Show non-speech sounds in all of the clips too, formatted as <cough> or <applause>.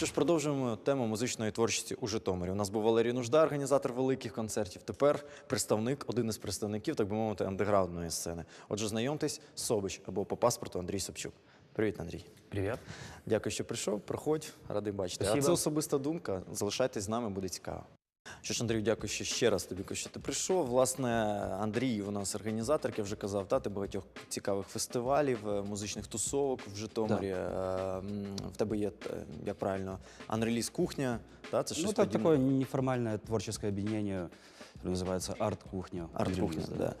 що ж, продовжуємо тему музичної творчості у Житомирі. У нас був Валерій Нужда, організатор великих концертів. Тепер представник, один із представників, так би мовити, андеграундної сцени. Отже, знайомтесь, Собич або по паспорту Андрій Собчук. Привіт, Андрій. Привіт. Дякую, що прийшов. Проходь, радий бачити. А це особиста думка. Залишайтесь з нами, буде цікаво. Що ж, Андрію, дякую ще, ще раз тобі, що ти прийшов. Власне, Андрій у нас організатор, як я вже казав, та, ти багатьох цікавих фестивалів, е, музичних тусовок в Житомирі. Е, м, В тебе є, е, як правильно, анреліз кухня. Та, це Ну, щось это подібне? такое неформальное творческое объединение, которое называется «Арт-кухня». Арт-кухня, Релиз, да.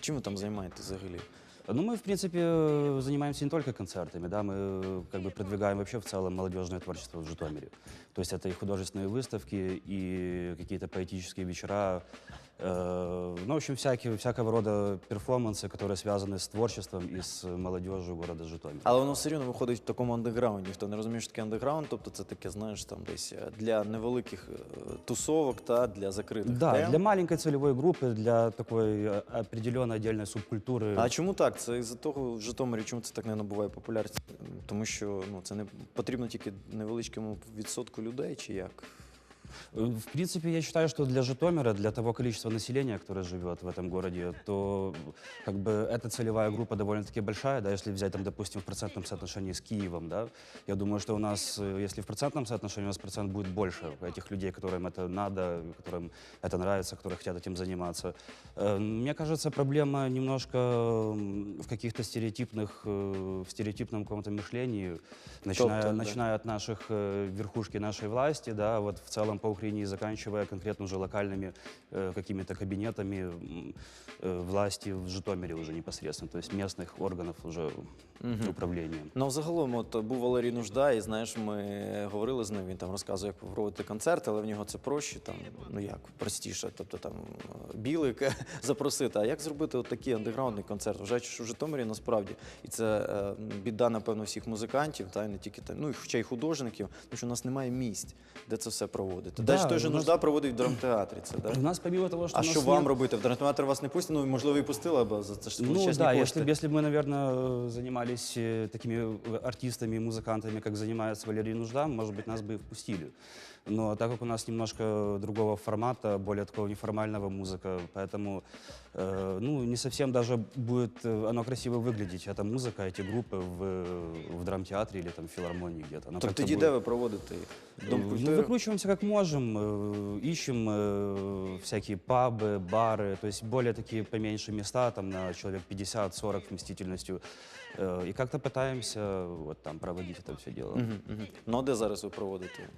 Чим ви там займаєтесь взагалі? Ну, мы, в принципе, э, занимаемся не только концертами, да, мы э, как бы продвигаем вообще в целом молодежное творчество в Житомире. То есть это и художественные выставки, и какие-то поэтические вечера, э, ну, в общем, всякие, всякого рода перформансы, которые связаны с творчеством и с молодежью города Житомир. Але воно все рівно виходить в такому андеграунді. Хто не розуміє, що таке андеграунд, тобто це таке, знаєш, там десь е, для невеликих е, тусовок та для закритих Да, тем. для маленькой целевой группы, для такой э, определенной отдельной субкультуры. А чому так? Це із-за того в Житомирі, чому це так не набуває популярність? Тому що ну це не потрібно тільки невеличкому відсотку людей, чи як? В принципе, я считаю, что для Житомира, для того количества населения, которое живет в этом городе, то как бы эта целевая группа довольно-таки большая, да, если взять там, допустим, в процентном соотношении с Киевом, да, я думаю, что у нас, э, если в процентном соотношении у нас процент будет больше этих людей, которым это надо, которым это нравится, которые хотят этим заниматься. Э, Мне кажется, проблема немножко в каких-то стереотипных, э, в стереотипном каком-то мышлении, начиная, начиная от наших верхушки нашей власти, да, вот в целом по Украине и заканчивая конкретно уже локальными э, какими-то кабинетами м, э, власти в Житомире уже непосредственно, то есть местных органов уже управления. Ну, взагалом, от був Валерій Нужда, і знаєш, ми говорили з ним. Він там розказує, як проводити концерти, але в нього це проще, там ну як простіше. Тобто там е, білик <laughs> запросити. А як зробити от такий андеграундний концерт? Вважаючи, що в Житомирі насправді і це е, біда, напевно, всіх музикантів, та й не тільки там, ну і хоча й художників, тому що у нас немає місць, де це все проводити. Да, Десь той же у нас- нужда проводить в драмтеатрі. Це да? У нас помимо того, что А у нас що вам нет- робити? В драмтеатр вас не пустять? Ну можливо, і пустили, бо за це ж Ну величезні да, кошти. если, б- если бы мы, наверное, занимались э, такими э, артистами и музыкантами, как занимается Валерий Нужда, может быть, нас бы и впустили. Но так как у нас немножко другого формата, более такого неформального музыка, поэтому э, ну, не совсем даже будет э, оно красиво выглядеть, эта музыка, эти группы в, в драмтеатре или там в филармонии где-то. Оно Тобто как-то тоді будет- де ви проводите їх? Дом ну, культури? выкручиваемся как можем, э, ищем э, всякие пабы, бары, то есть более такие поменьше места, там на человек 50-40 вместительностью. Э, И как-то пытаемся вот там проводить это все дело. Мгм, мгм. Ну а де зараз ви проводите?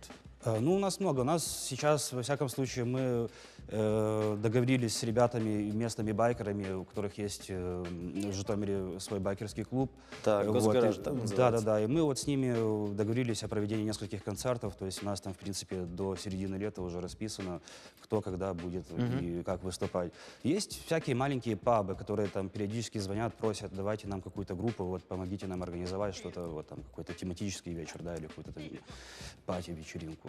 Э, Ну, у нас много. У нас сейчас, во всяком случае, мы э, договорились с ребятами, местными байкерами, у которых есть э, в Житомире свой байкерский клуб. Так, Госгараж, и- Да, да, да. И мы вот с ними э, договорились о проведении нескольких концертов. То есть у нас там, в принципе, до середины лета уже расписано, кто когда будет и как выступать. Есть всякие маленькие пабы, которые там периодически звонят, просят, давайте нам какую-то группу, вот помогите нам организовать что-то, вот там какой-то тематический вечер, да, или какую-то там пати-вечеринку.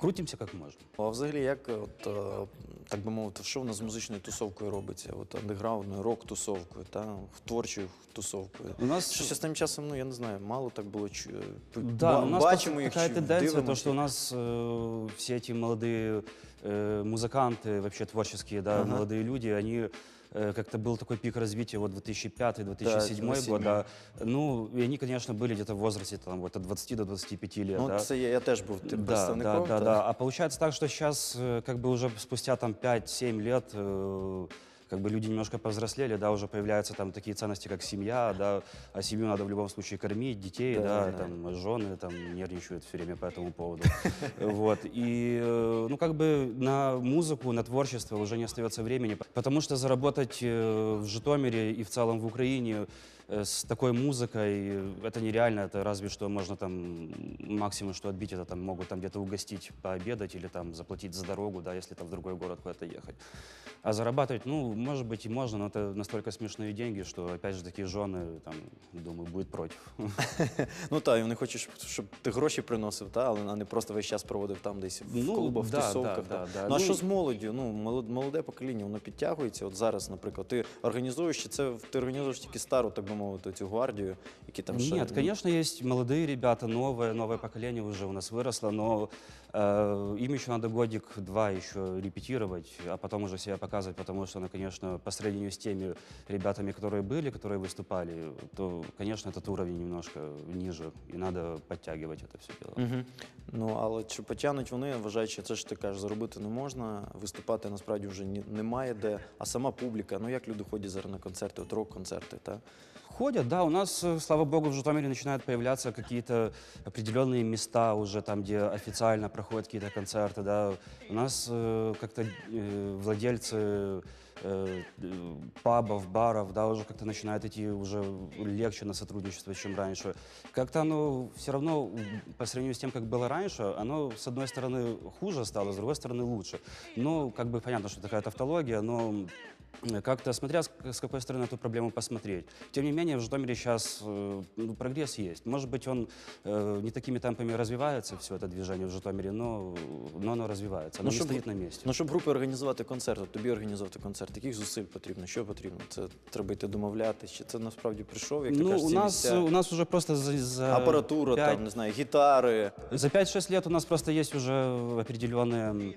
Крутимся как можем. А взагалі, як от, е, так би мовити, що в нас з музичною тусовкою робиться? От андеграундною, рок-тусовкою, та творчою тусовкою. У нас Щось останнім часом, ну я не знаю, мало так було чу... е, Да, ба- у нас бачимо просто їх, такая чу- тенденция, то, дивимося. что у нас э, все эти молодые э, музыканты, вообще творческие, да, Ага. молодые люди, они э, как-то был такой пик развития вот 2005-2007 07. год, да. Ну, и они, конечно, были где-то в возрасте там вот от 20 до 25 лет, Ну, да. це я, я теж був тим Да, представником. да, да, та. да. А получается так, что сейчас, как бы уже спустя там 5-7 лет, э, как бы люди немножко повзрослели, да, уже появляются там такие ценности, как семья, да, а семью надо в любом случае кормить, детей, Да, да, да. там жены там нервничают все время по этому поводу. <laughs> Вот. И, э, ну, как бы на музыку, на творчество уже не остается времени, потому что заработать э, в Житомире и в целом в Украине э, с такой музыкой э, это нереально, это разве что можно там максимум, что отбить, это там могут там где-то угостить, пообедать или там заплатить за дорогу, да, если там в другой город куда-то ехать. А зарабатывать, ну, может быть и можно, но это настолько смешные деньги, что, опять же, такие жены, там, думаю, будут против. <laughs> Ну так, і вони хочуть, щоб- щоб ти гроші приносив, та, але а не просто весь час проводив там десь в Ну, клубах, в да, тусовках. да, та. да, да. Ну а Ну, що з молоддю? Ну, молод- молоде покоління, воно підтягується. От зараз, наприклад, ти організуєш, чи це ти організуєш тільки стару, так би мовити, цю гвардію, які там ще Нет, конечно, есть молодые ребята, новое, новое поколение уже у нас выросло, но э, им еще надо годик-два еще репетировать, а потом уже себя показывать, потому что, ну, конечно, по сравнению с теми ребятами, которые были, которые выступали, то, конечно, этот уровень немножко ниже, и надо подтягивать это все дело. Угу. Ну, але чи потягнуть вони, вважаючи, це ж ти кажеш, заробити не можна, виступати насправді вже ні- немає де, а сама публіка, ну як люди ходять зараз на концерти, от рок-концерти, та? Ходят, да, у нас, э, слава богу, в Житомире начинают появляться какие-то определенные места уже там, где официально проходят какие-то концерты, да. У нас э, как-то э, владельцы э, э, пабов, баров, да, уже как-то начинают идти уже легче на сотрудничество, чем раньше. Как-то оно все равно, по сравнению с тем, как было раньше, оно, с одной стороны, хуже стало, с другой стороны, лучше. Ну, как бы понятно, что такая тавтология, но как-то смотря с, с какой стороны эту проблему посмотреть. Тем не менее, в Житомире сейчас ну, прогресс есть. Может быть, он э, не такими темпами развивается, все это движение в Житомире, но, но оно развивается, оно Ну, не щоб- стоит на месте. Ну, щоб групі організувати концерт, от тобі організувати концерт, яких зусиль потрібно? Що потрібно? Це треба йти домовлятися? Чи це насправді прийшов, як ти ну, кажеш, у ці нас, місця? у нас уже просто за, за апаратура, пять- там, не знаю, гітари. За 5-6 лет у нас просто есть уже определенные э,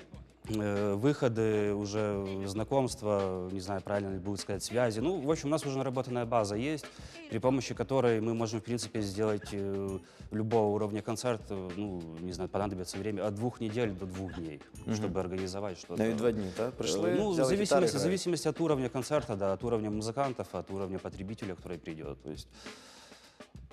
выходы, уже знакомства, не знаю, правильно ли будет сказать, связи. Ну, в общем, у нас уже наработанная база есть, при помощи которой мы можем, в принципе, сделать э, любого уровня концерт, э, ну, не знаю, понадобится время от двух недель до двух дней, чтобы организовать что-то. Навіть два дні, так? Прийшли, Э, ну, в взяли гітари, зависимости, в грають. зависимости от уровня концерта, да, от уровня музыкантов, от уровня потребителя, который придет. То есть м,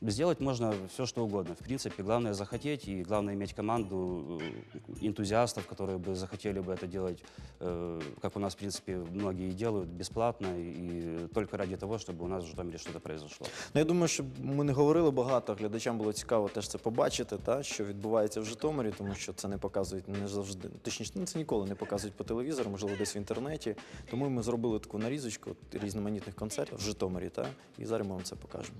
сделать можно все, что угодно. В принципе, главное захотеть и главное иметь команду э, энтузиастов, которые бы захотели бы это делать, э, как у нас, в принципе, многие делают, бесплатно и только ради того, чтобы у нас в Житомире что-то произошло. Ну, я думаю, що ми не говорили багато. Глядачам було цікаво теж це побачити, та, що відбувається в Житомирі, тому що це не показують не завжди. Точніше, ну, це ніколи не показують по телевізору, можливо, десь в інтернеті. Тому ми зробили таку нарізочку от, різноманітних концертів в Житомирі, та, і зараз ми вам це покажемо.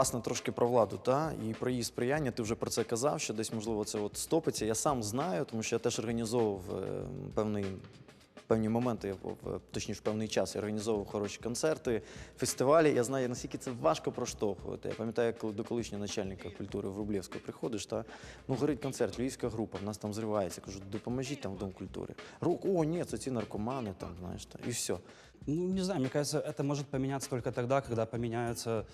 Власне, трошки про владу, та і про її сприяння. Ти вже про це казав, що десь можливо це от стопиться. Я сам знаю, тому що я теж організовував е, певний. Певні моменти, точніше, в певний час я організовував хороші концерти, фестивалі. Я знаю, наскільки це важко проштовхувати. Я пам'ятаю, коли до колишнього начальника культури в Рублівську приходиш, та ну горить концерт, львівська група, в нас там зривається. Кажу, допоможіть там в Дом культури. Рук, о, ні, це ці наркомани, там, знаєш, та, і все. Ну, не знаю, мне кажется, это может поменяться только тогда, когда поменяются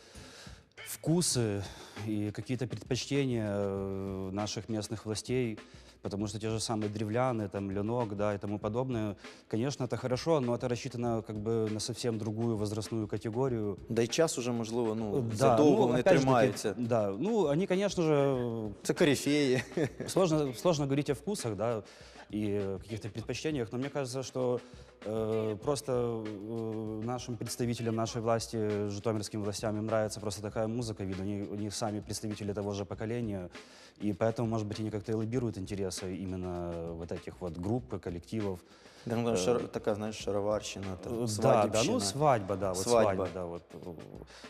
вкусы и какие-то предпочтения э, наших местных властей, потому что те же самые древляны, там, ленок, да, и тому подобное, конечно, это хорошо, но это рассчитано как бы на совсем другую возрастную категорию. Да й час уже, можливо, ну, Да, задовго ну, вони опять же таки, тримаються. да, ну, они, конечно же, Це корифеї. Сложно, сложно говорить о вкусах, да, и э, каких-то предпочтениях, но мне кажется, что э, просто э, нашим представителям нашей власти, житомирским властям, им нравится просто такая музыка, видно, они, у них сами представители того же поколения, и поэтому, может быть, они как-то и лоббируют интересы именно вот этих вот групп, коллективов. Там, там шар- така, знаєш, шароварщина, там, Э, Да, да, свадібщина. ну свадьба, да, вот Свадьба. свадьба, да, вот.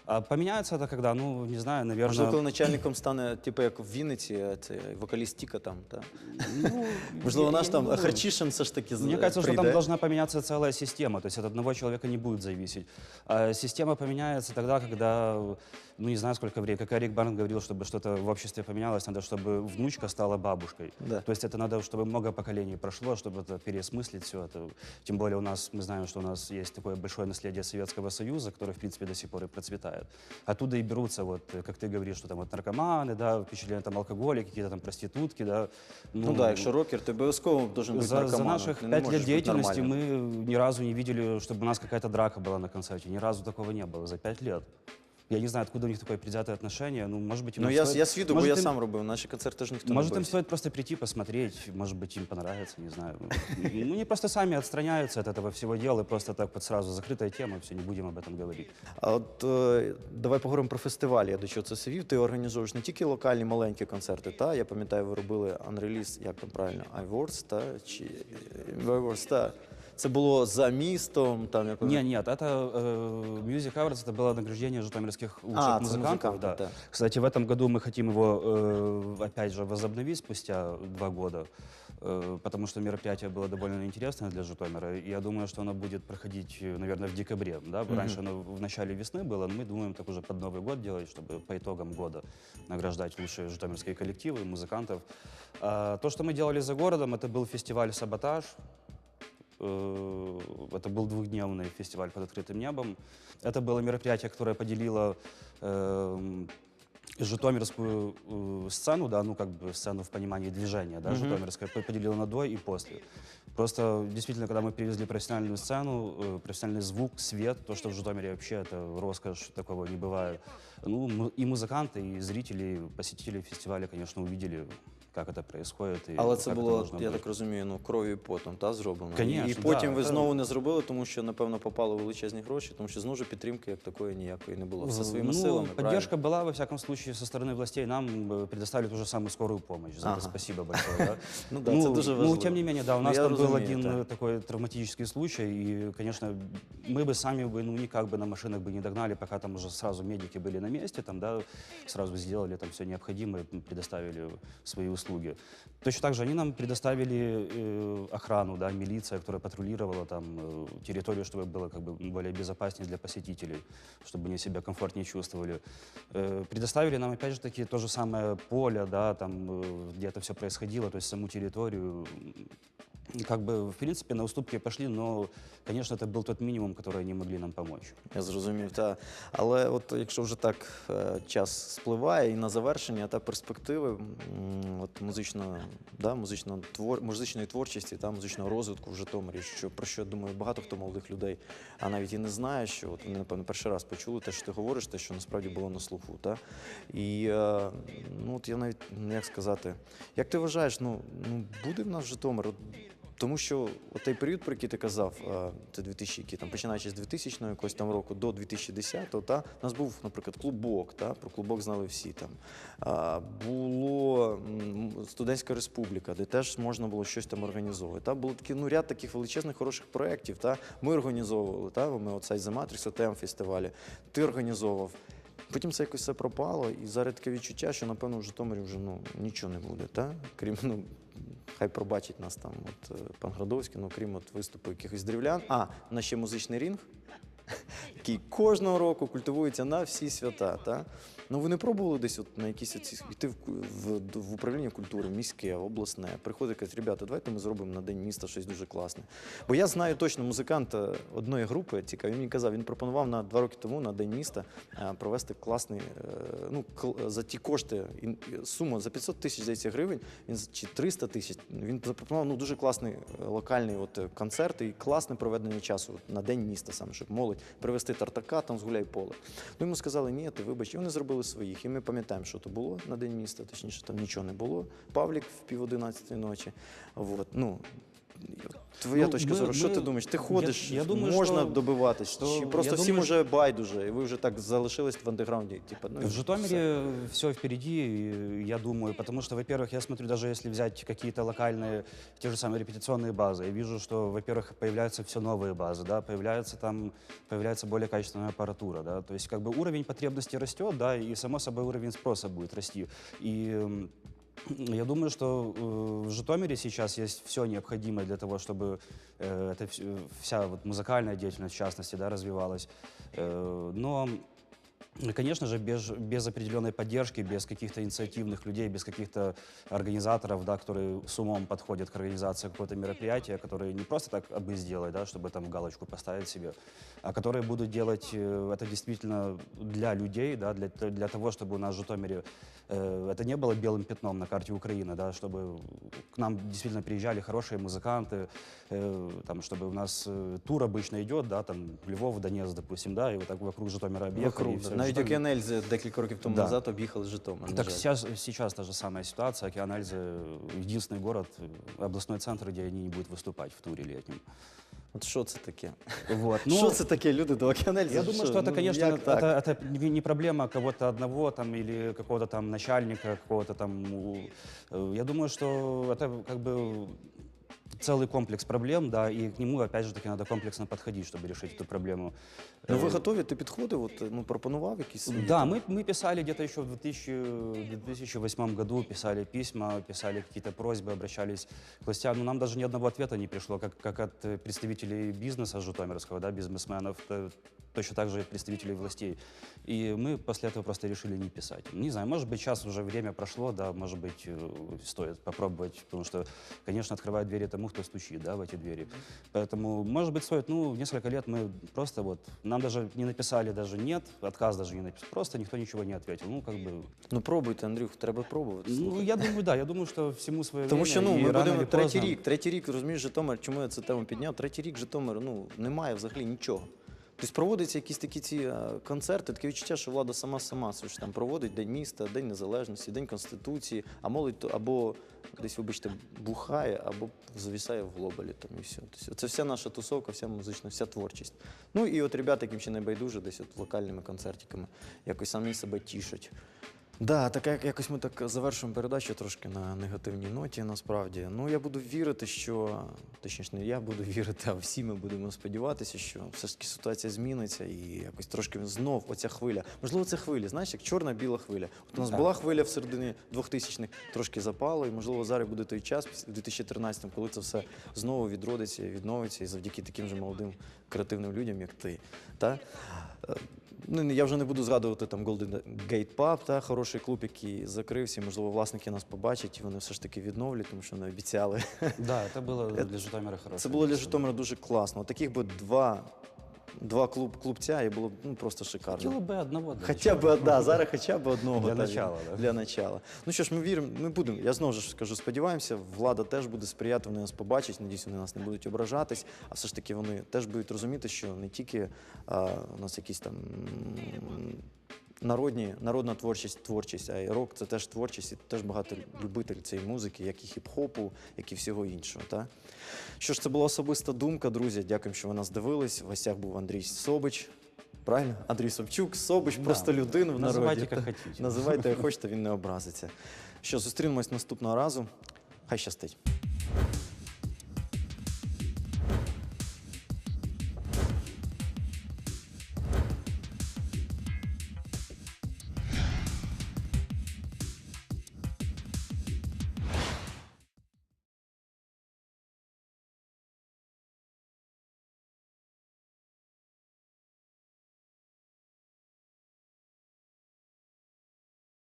А поменяется это когда, ну, не знаю, наверное... Можливо, коли начальником стане, типу, як в Вінниці, це вокаліст Тіка там, та? ну, Можливо, я- наш я там не думаю. Харчишин все ж таки з- Мне кажется, что прийде. там должна поменяться целая система, то есть от одного человека не будет зависеть. А система поменяется тогда, когда, ну не знаю сколько времени, как Эрик Барн говорил, чтобы что-то в обществе поменялось, надо, чтобы внучка стала бабушкой. Да. То есть это надо, чтобы много поколений прошло, чтобы это переосмыслить все это. Тем более у нас, мы знаем, что у нас есть такое большое наследие Советского Союза, которое, в принципе, до сих пор и процветает. Оттуда и берутся, вот, как ты говоришь, что там вот наркоманы, да, впечатления там алкоголики, какие-то там проститутки, да. Ну так, якщо рокер, то обов'язково должен бути За, за наркоманом. наших Ти не пять лет деятельности нормальним. мы ни разу не видели, чтобы у нас какая-то драка была на концерте. Ни разу такого не было за пять лет. Я не знаю, откуда у них такое предвзятое отношение. Ну, может быть, им Ну им я, стоит- я свідок, бо может, я им- сам робив, наші концерти ж ніхто Может, не им бився. стоит просто прийти, посмотреть, может быть, им понравится, не знаю. Ну, они просто сами отстраняются от этого всего дела, и просто так вот сразу закрытая тема, все, не будем об этом говорить. А от е, давай поговоримо про фестивалі. Я до чого це все вів. Ти організовуєш не тільки локальні маленькі концерти, та я пам'ятаю, ви робили Unrelease, як там правильно, iWords, та чи iWords, та це було за містом, там як Нет, нет, это э, Music Awards, это было награждение житомирских лучших А, это музыкантов. музыкантов, да. да. Кстати, в этом году мы хотим его э, опять же возобновить спустя два года, э, потому что мероприятие было довольно интересное для Житомира. И я думаю, что оно будет проходить, э, наверное, в декабре. Да? Раньше оно в начале весны было, но мы думаем так уже под Новый год делать, чтобы по итогам года награждать лучшие житомирские коллективы, музыкантов. А, то, что мы делали за городом, это был фестиваль «Саботаж», Э, Это был двухдневный фестиваль под открытым небом. Это было мероприятие, которое поделило эм, житомирскую э, сцену, да, ну как бы сцену в понимании движения, да, житомирская, по- поделила на до и после. Просто действительно, когда мы привезли профессиональную сцену, э, профессиональный звук, свет, то, что в Житомире вообще это роскошь, такого не бывает. Ну, и музыканты, и зрители, и посетители фестиваля, конечно, увидели, как это происходит. И Але це как это було, должно я быть. так розумію, ну кров'ю і потом та зроблено. Конечно, і потім да, ви це- знову не зробили, тому що напевно попали величезні гроші, тому що знову ж підтримки як такої ніякої не було. Все своїми ну, силами. Поддержка была, во всяком случае, со стороны властей. Нам э, предоставили ту же самую скорую помощь. За Ага. это спасибо большое. да. <laughs> Ну да, це дуже Ну, важливо. тем не менее, да, у Ну, нас я там был розумію, один так. э, такой травматический случай, и, конечно, мы бы сами бы, ну, никак бы на машинах бы не догнали, пока там уже сразу медики были на месте, там, да, сразу сделали там все необходимое, м, предоставили свои услуги. Точно так же они нам предоставили э, охрану, да, милиция, которая патрулировала там э, территорию, чтобы было как бы более безопаснее для посетителей, чтобы они себя комфортнее чувствовали. Э, предоставили нам, опять же таки, то же самое поле, да, там, э, где это все происходило, то есть саму территорию. И как бы, в принципе, на уступки пошли, но, конечно, это был тот минимум, который они могли нам помочь. Я зрозумів, та. Але от якщо вже так е, час спливає і на завершення та перспективи м, от музично, да, музично твор, музичної творчості та музичного розвитку в Житомирі, що про що я думаю, багато хто молодих людей, а навіть і не знає, що от вони напевно перший раз почули те, що ти говориш, те, що насправді було на слуху. Та? І е, ну от я навіть ну, як сказати, як ти вважаєш, ну, ну буде в нас Житомир? Тому що той період, про який ти казав, е, це 2000, які там починаючи з 2000 якогось там року до 2010-го, та у нас був, наприклад, клубок. Та про клубок знали всі там. Було студентська республіка, де теж можна було щось там організовувати. Та було такі ну ряд таких величезних хороших проєктів. Та ми організовували. Та ми оцей The Matrix, ОТМ фестивалі. Ти організовував. Потім це якось все пропало, і зараз таке відчуття, що напевно в Житомирі вже ну нічого не буде, та? крім ну. Хай пробачить нас там от е, пан Градовський, ну крім от виступу якихось дрівлян. А, на ще музичний рінг. <laughs> який кожного року культивується на всі свята. Та? Ну ви не пробували десь от на якісь оці йти в, в, в управління культури, міське, обласне, приходить кажуть, ребята, давайте ми зробимо на день міста щось дуже класне. Бо я знаю точно музиканта одної групи, цікавий, він мені казав, він пропонував на два роки тому на день міста е, провести класний, е, ну за ті кошти, суму за 500 тисяч здається гривень, він чи 300 тисяч. Він запропонував ну дуже класний е, локальний от концерт і класне проведення часу на день міста, саме щоб молодь привезти тартака, там з гуляй поле. Ну йому сказали, ні, ти вибач, і вони зробили своїх. І ми пам'ятаємо, що то було на день міста, точніше, там нічого не було. Павлік в пів одинадцятої ночі. Вот. Ну, твоя Ну, точка ми- зору, що ми- ти думаєш? Ти я- ходиш, я думаю, можна що- добиватись, що- чи просто я всім думаю, уже байдуже, і ви вже так залишились в андеграунді? Типу, ну, В все. Житомире все впереди, и я думаю, потому что, во-первых, я смотрю, даже если взять какие-то локальные, те же самые репетиционные базы, я вижу, что, во-первых, появляются все новые базы, да, появляется там, появляется более качественная аппаратура, да, то есть как бы уровень потребностей растет, да, и само собой уровень спроса будет расти. И м, я думаю, что э, в Житомире сейчас есть все необходимое для того, чтобы э, эта вс- вся вот музыкальная деятельность, в частности, да, развивалась. Э, но Конечно же, без, без определенной поддержки, без каких-то инициативных людей, без каких-то организаторов, да, которые с умом подходят к организации какого-то мероприятия, которые не просто так абы сделать, да, чтобы там галочку поставить себе, а которые будут делать это действительно для людей, да, для, для того, чтобы у нас в Житомире это не было белым пятном на карте Украины, да, чтобы к нам действительно приезжали хорошие музыканты, э, там, чтобы у нас э, тур обычно идет, да, там Львов, Донецк, допустим, да, и вот так вокруг Житомира объехали. Вокруг, и да. всё, Навіть Житомир- Океан Ельзи декілька років тому Да. назад об'їхали Житомир. на Так жаль. сейчас, сейчас та же самая ситуация. Океан Ельзи — единственный город, э, областной центр, где они не будут выступать в туре летнем. От що <laughs> це таке? Вот. що ну, це таке, люди до Океан Ельзи? Я думаю, что это, Ну, конечно, як так? это, это не- не проблема кого-то одного там или какого-то там начальника, какого-то там. у- э, Я думаю, что это как бы целый комплекс проблем, да, и к нему, опять же таки, надо комплексно подходить, чтобы решить эту проблему. Ну ви Э, готові? Ти підходив, от, ну, пропонував якісь свої? Да, мы, мы писали где-то еще в 2000, 2008 году, писали письма, писали какие-то просьбы, обращались к властям. Но нам даже ни одного ответа не пришло, как, как от э, представителей бизнеса житомирского, да, бизнесменов, то- точно так же и от представителей властей. И мы после этого просто решили не писать. Не знаю, может быть, сейчас уже время прошло, да, может быть, э, стоит попробовать, потому что, конечно, открывают двери тому, кто стучит, да, в эти двери. Поэтому, может быть, стоит, ну, несколько лет мы просто вот, нам даже не написали даже нет, отказ даже не написали, просто никто ничего не ответил. Ну, как бы, Ну пробуйте, Андрюх, треба пробувати. ну, я думаю, да, я думаю, что всему свое Тому время. що ну и ми рано будемо или третій поздно- рік, третій рік, розумієш, Житомир, чому я цю тему підняв? Третій рік Житомир, ну немає взагалі нічого. Тобто проводяться якісь такі ці е, концерти, таке відчуття, що влада сама сама що там проводить День міста, День Незалежності, День Конституції, а молодь або десь, вибачте, бухає, або завісає в глобалі там і все. Тобто, це вся наша тусовка, вся музична, вся творчість. Ну і от ребята, яким ще не байдуже, десь от локальними концертиками, якось самі себе тішать. Да, так як якось ми так завершуємо передачу трошки на негативній ноті, насправді. Ну, я буду вірити, що точніше, не я буду <laughs> вірити, а всі ми будемо сподіватися, що все ж таки ситуація зміниться і якось трошки знов оця хвиля. Можливо, це хвилі, знаєш, як чорна-біла хвиля. От у нас Так. була хвиля в середині 2000-х, трошки запало, і можливо зараз буде той час, в 2013-му, коли це все знову відродиться, відновиться, і завдяки таким же молодим креативним людям, як ти. Та? Ну, я вже не буду згадувати там Golden Gate Pub, та хороший клуб, який закрився. Можливо, власники нас побачать, і вони все ж таки відновлять, тому що вони обіцяли. Да, це було <laughs> для Житомира хороше. Це було для Житомира дуже класно. Таких би два, два клуб, клубця, і було б ну, просто шикарно. Хотела бы одного. для Хоча начала. б одна, зараз хоча б одного. Для та, начала, да. Для начала. Ну що ж, ми віримо, ми будемо. Я знову ж кажу, сподіваємося, влада теж буде сприяти, вони нас побачать, надіюсь, вони нас не будуть ображатись, а все ж таки вони теж будуть розуміти, що не тільки а, у нас якісь там. м, Народні, народна творчість, творчість, а й рок це теж творчість, і теж багато любителів цієї музики, як і хіп-хопу, як і всього іншого. Та? Що ж, це була особиста думка, друзі. Дякуємо, що ви нас дивились. В гостях був Андрій Собич. Правильно? Андрій Собчук, Собич, Да. просто людина в народі. Називайте, як хочете. Називайте, як хочете, він не образиться. Що, зустрінемось наступного разу. Хай щастить.